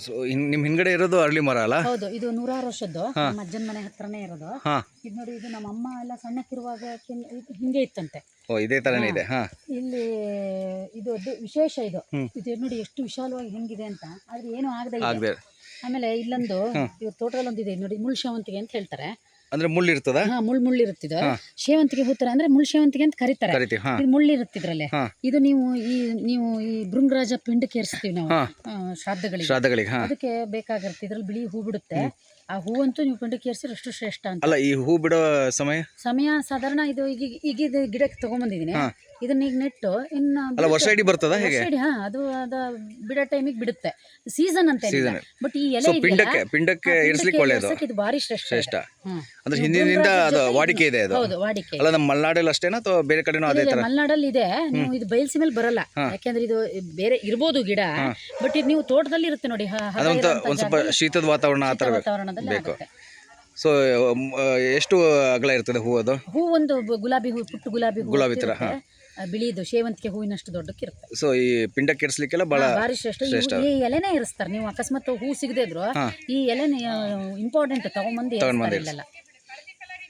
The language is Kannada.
ಸೊ ಹಿನ್ ನಿಮ್ಮ ಹಿಂದ್ಗಡೆ ಇರೋದು ಅರಳಿ ಮರ ಅಲ್ಲ? ಹೌದು ಇದು ನೂರಾರು ವರ್ಷದ್ದು. ನಮ್ಮ ಅಜ್ಜನ ಮನೆ ಹತ್ರನೇ ಇರೋದು. ಹಾ. ಇದು ನೋಡಿ ಇದು ನಮ್ಮ ಅಮ್ಮ ಎಲ್ಲ ಸಣ್ಣಕ್ಕಿರುವಾಗ ಇದು ಹಿಂಗೆ ಇತ್ತಂತೆ. ಓ ಇದೇ ತರನೇ ಇದೆ. ಹಾಂ. ಇಲ್ಲಿ ಇದು ಅದು ವಿಶೇಷ ಇದು. ಇದು ನೋಡಿ ಎಷ್ಟು ವಿಶಾಲವಾಗಿ ಹೆಂಗಿದೆ ಅಂತ. ಆದ್ರೆ ಏನು ಆಗದೆ ಇದೆ ಆಗದೆ ಆಮೇಲೆ ಇಲ್ಲೊಂದು ಇವ್ರ ತೋಟದಲ್ಲಿ ಒಂದಿದೆ ನೋಡಿ ಮುಳ್ ಶಾವಂತಿಗೆ ಅಂತ ಹೇಳ್ತಾರೆ. ಅಂದರೆ ಮುಳ್ಳು ಇರ್ತದ? ಹಾ ಮುಳ್ ಮುಳ್ಳು ಇರುತ್ತಿದ. ಸೇವಂತಿಗೆ ಹೂತರ ಅಂದ್ರೆ ಮುಳ್ ಸೇವಂತಿಗೆ ಅಂತ ಕರೀತಾರೆ. ಹಾ. ಇದು ಮುಳ್ಳು ಇರುತ್ತಿದ್ರಲ್ಲೇ. ಹಾ. ಇದು ನೀವು ಈ ನೀವು ಈ ಭೃಂಗರಾಜ ಪಿಂಡಕ್ಕೆ ಏರಿಸ್ತೀವಿ ನಾವು ಹಾ. ಆ, ಶ್ರಾದ್ದಗಳಿಗೆ. ಶ್ರಾದ್ದಗಳಿಗೆ ಹಾಂ. ಅದಕ್ಕೆ ಬೇಕಾಗಿರುತ್ತೆ ಇದ್ರಲ್ಲಿ ಬಿಳಿ ಹೂ ಬಿಡುತ್ತೆ. ಆ ಹೂವಂತೂ ನೀವು ಪಿಂಡಕ್ಕೆ ಕೇರಿಸಿದ್ರೆ ಅಷ್ಟು ಶ್ರೇಷ್ಠ ಅಂತ. ಅಲ್ಲ ಈ ಹೂ ಬಿಡೋ ಸಮಯ? ಸಮಯ ಸಾಧಾರಣ ಇದು ಈಗ ಈಗ ಇದು ಗಿಡಕ್ಕೆ ತಗೊಂಬಂದಿದ್ದೀನಿ. ಇದನ್ನ ಈಗ ನೆಟ್ಟು ಇನ್ನು ಅಲ್ಲ ವರ್ಷ ಇಡೀ ಬರ್ತದ ಹೇಗೆ? ವರ್ಷ ಇಡೀ, ಹಾ ಅದು ಅದ ಬಿಡೋ ಟೈಮಿಗೆ ಬಿಡುತ್ತೆ. ಸೀಸನ್ ಅಂತ ಸೀಸನ್ ಬಟ್ ಈ ಎಲೆ ಸೊ ಇದೆಯಲ್ಲ, ಪಿಂಡಕ್ಕೆ ಪಿಂಡಕ್ಕೆ ಆ ಇರಿಸ್ಲಿಕ್ಕೆ ಪಿಂಡಕ್ಕೆ ಒಳ್ಳೆಯದು ಇದು ಭಾರಿ ಶ್ರೇಷ್ಠ ಇದೆ. ಶ್ರೇಷ್ಠ. ಹ್ಮ್. ಅಂದ್ರೆ ಹಿಂದಿನಿಂದ ಅದು ವಾಡಿಕೆ ಇದೆ ಅದು. ಹೌದು ವಾಡಿಕೆ. ಅಲ್ಲ ನಮ್ಮ ಮಲೆನಾಡಲ್ಲಿ ಅಷ್ಟೇನಾ ಅಥವಾ ಬೇರೆ ಕಡೆನೂ ಅದೇ ತರ ಥರ? ಮಲೆನಾಡಲ್ಲಿ ಇದೆ. ನೀವು ಇದು ಬಯಲ್ಸಿ ಮೇಲೆ ಬರಲ್ಲ. ಯಾಕೆಂದ್ರೆ ಇದು ಬೇರೆ ಇರ್ಬೋದು ಗಿಡ ಬಟ್ ಇದು ನೀವು ತೋಟದಲ್ಲಿ ಇರುತ್ತೆ ನೋಡಿ ಹ- ಹದ ಅದೊಂದು ಇರೋಂಥ ಒಂದು ಸ್ವಲ್ಪ ಜಾಗದಲ್ಲಿ ಶೀತದ ವಾತಾವರಣ ಆ ಥರ ಬೇಕು ಬೇಕು. ಆಗುತ್ತೆ. ಸೊ ಎಷ್ಟು ಅಗಲ ಇರ್ತದೆ ಹೂ ಅದು? ಹೂ ಒಂದು ಬ- ಗುಲಾಬಿ ಹೂ ಪುಟ್ಟು ಗುಲಾಬಿ ಹೂ ಗುಲಾಬಿ ತರ ಇರುತ್ತೆ. ಆ, ಬಿಳಿದು ಸೇವಂತಿಗೆ ಹೂವಿನಷ್ಟು ದೊಡ್ಡಕ್ಕಿರುತ್ತೆ ಸೊ ಈ ಪಿಂಡ ಇರಿಸ್ಲಿಕ್ಕೆಲ್ಲ ಬಹಳ ಭಾರಿ ಶ್ರೇಷ್ಠ. ಈ ಎಲೆನೇ ಇರಿಸ್ತಾರೆ. ನೀವು ಅಕಸ್ಮಾತ್ ಹೂ ಸಿಗದೆ ಇದ್ರು ಈ ಎಲೆನೇ ಇಂಪಾರ್ಟೆಂಟ್ ತಗೊಂಬಂದು ಇರಿಸ್ತಾರೆ ಇಲ್ಲೆಲ್ಲ.